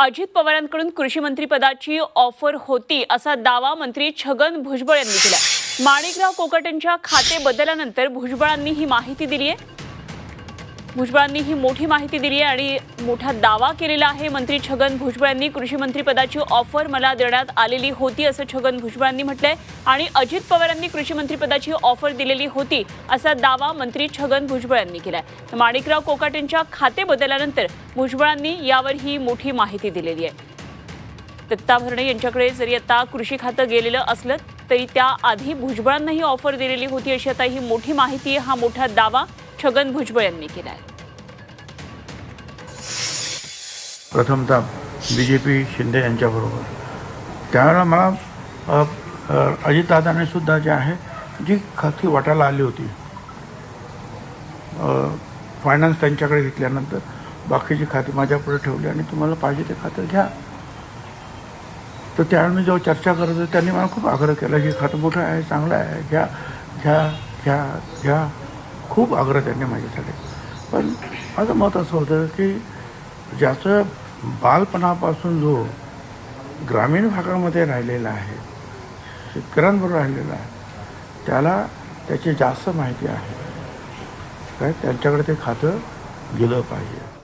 अजित पवारांकडून कृषी मंत्रीपदाची ऑफर होती असा दावा मंत्री छगन भुजबळ यांनी केला माणिकराव कोकटेंच्या खाते बदलानंतर भुजबळांनी ही माहिती दिली आहे भुजबळांनी ही मोठी माहिती दिली आहे आणि मोठा दावा केलेला आहे. मंत्री छगन भुजबळ यांनी कृषी मंत्रीपदाची ऑफर मला देण्यात आलेली होती असं छगन भुजबळांनी म्हटलंय. आणि अजित पवारांनी कृषी मंत्रीपदाची ऑफर दिलेली होती असा दावा मंत्री छगन भुजबळ यांनी केलाय. तर माणिकराव कोकाटेंच्या खाते बदलल्यानंतर भुजबळांनी यावर ही मोठी माहिती दिलेली आहे. दत्ता भरणे यांच्याकडे जरी आता कृषी खातं गेलेलं असलं तरी त्याआधी भुजबळांनाही ऑफर दिलेली होती अशी आता ही मोठी माहिती आहे. हा मोठा दावा छगन भुजबळ यांनी केला आहे प्रथमतः बी जे पी शिंदे यांच्याबरोबर त्यावेळेला मला अजितदादाने सुद्धा जे आहे जी खाती वाटायला आली होती फायनान्स त्यांच्याकडे घेतल्यानंतर बाकीची खाती माझ्यापुढे ठेवली आणि तुम्हाला पाहिजे ते खातं घ्या तर त्यावेळी मी जेव्हा चर्चा करत होतो त्यांनी मला खूप आग्रह केला की खातं मोठं आहे चांगलं आहे घ्या घ्या घ्या घ्या खूप आग्रह त्यांनी माझ्यासाठी पण माझं मत असं होतं की ज्याचं बालपणापासून जो ग्रामीण भागामध्ये राहिलेला आहे शेतकऱ्यांबरोबर राहिलेला आहे त्याला त्याची जास्त माहिती आहे. काय त्यांच्याकडे ते खातं गेलं पाहिजे.